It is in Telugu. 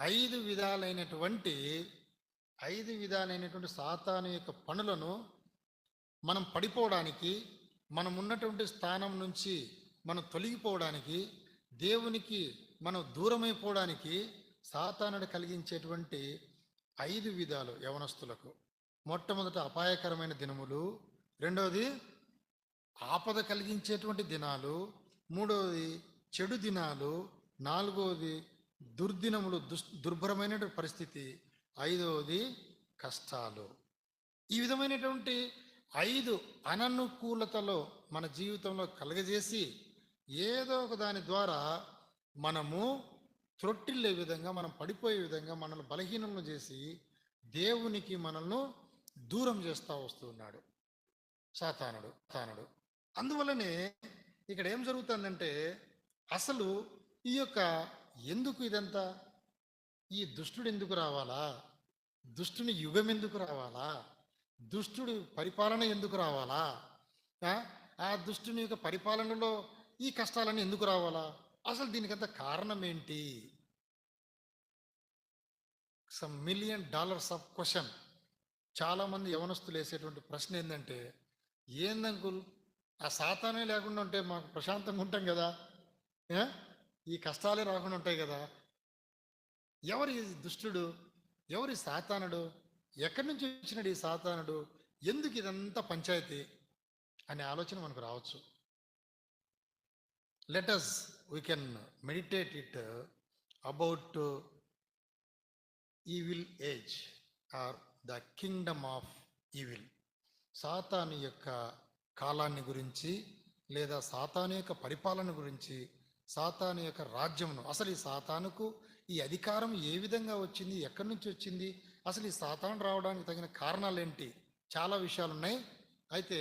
ఐదు విధాలైనటువంటి ఐదు విధాలైనటువంటి సాతాను యొక్క పనులను మనం పడిపోవడానికి మనం ఉన్నటువంటి స్థానం నుంచి మనం తొలగిపోవడానికి దేవునికి మనం దూరమైపోవడానికి సాతానుడు కలిగించేటువంటి ఐదు విధాలు యవనస్తులకు. మొట్టమొదట అపాయకరమైన దినములు రెండవది ఆపద కలిగించేటువంటి దినాలు మూడవది చెడు దినాలు నాలుగవది దుర్దినములు దుస్ దుర్భరమైన పరిస్థితి ఐదవది కష్టాలు. ఈ విధమైనటువంటి ఐదు అననుకూలతలో మన జీవితంలో కలగజేసి ఏదో ఒక దాని ద్వారా మనము త్రొట్టిల్లే విధంగా మనం పడిపోయే విధంగా మనల్ని బలహీనలను చేసి దేవునికి మనల్ని దూరం చేస్తూ వస్తున్నాడు. సాతానుడు తానుడు అందువల్లనే ఇక్కడ ఏం జరుగుతుందంటే అసలు ఈ యొక్క ఎందుకు ఇదంతా? ఈ దుష్టుడు ఎందుకు రావాలా? దుష్టుని యుగం ఎందుకు రావాలా? దుష్టుడు పరిపాలన ఎందుకు రావాలా? ఆ? దుష్టుని యొక్క పరిపాలనలో ఈ కష్టాలన్నీ ఎందుకు రావాలా? అసలు దీనికంత కారణం ఏంటి? Some million dollars of question చాలామంది యవనస్తులు వేసేటువంటి ప్రశ్న ఏంటంటే ఏందంకుల్ ఆ సాతానే లేకుండా ఉంటే మాకు ప్రశాంతంగా ఉంటాం కదా? ఈ కష్టాలే రాకుండా ఉంటాయి కదా. ఎవరి దుష్టుడు? ఎవరి సాతానుడు? ఎక్కడి నుంచి వచ్చినాడు ఈ సాతానుడు? ఎందుకు ఇదంతా పంచాయతీ? అనే ఆలోచన మనకు రావచ్చు. Let us we can meditate it about evil age are the kingdom of evil సాతాను యొక్క కాలాన్ని గురించి లేదా సాతాను యొక్క పరిపాలన గురించి సాతాను యొక్క రాజ్యమును. అసలు ఈ సాతానుకు ఈ అధికారం ఏ విధంగా వచ్చింది? ఎక్కడి నుంచి వచ్చింది? అసలు ఈ సాతాను రావడానికి తగిన కారణాలు ఏంటి చాలా విషయాలు ఉన్నాయి అయితే